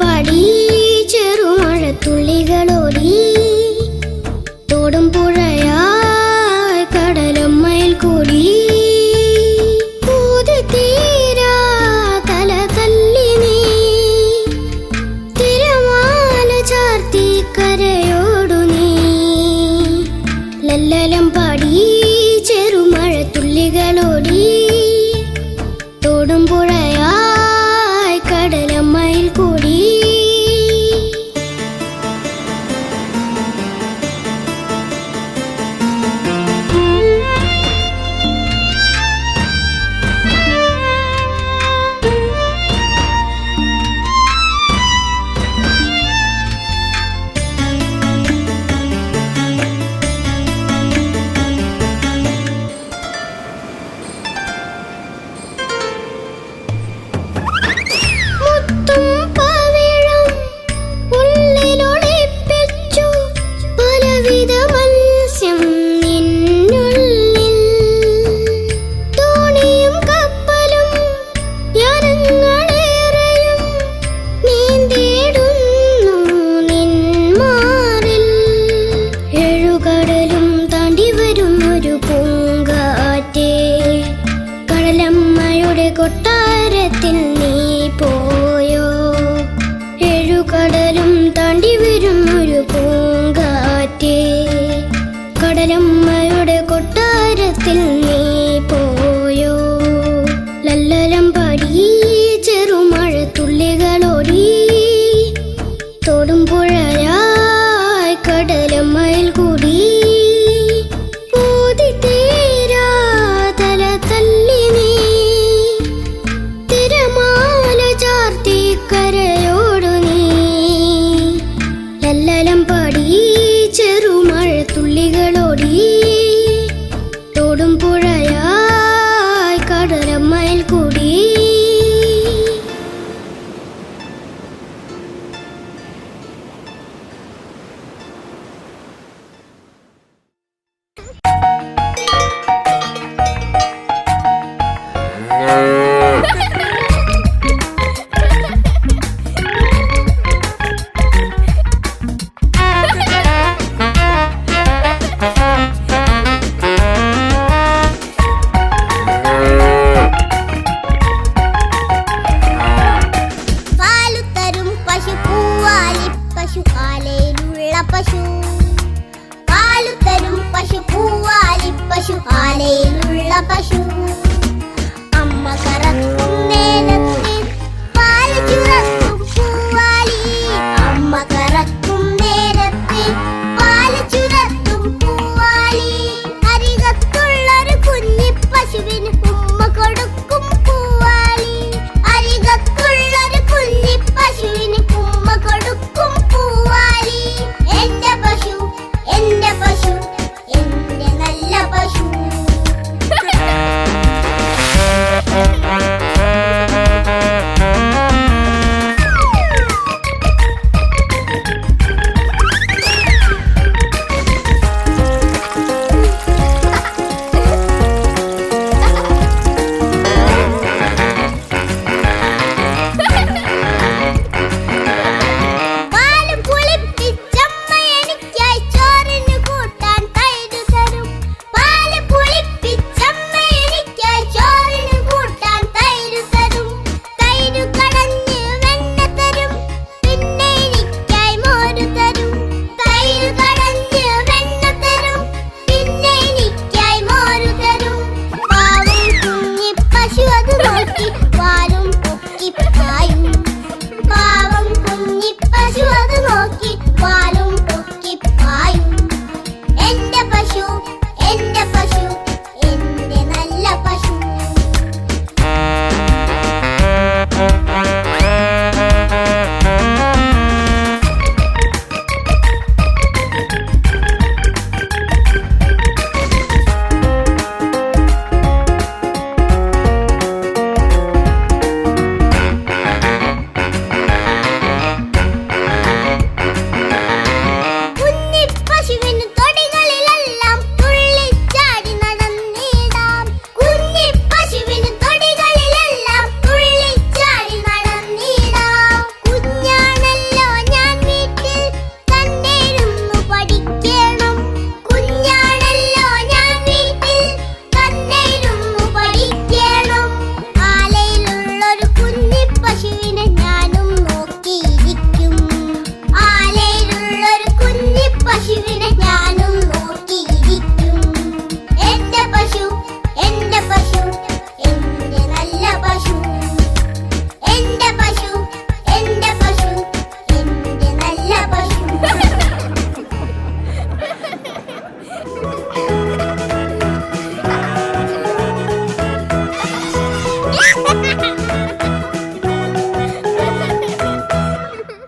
பாடி ഹൃദയത്തിൽ നീ പോയോ? ഏഴുകടലും താണ്ടി വരും ഒരു പൂങ്കാറ്റേ. കടലമ്മയുടെ കൊട്ടാരത്തിൽ നീ പോയോ? ലല്ലലം പടി ചെറുമഴ തുള്ളികൾ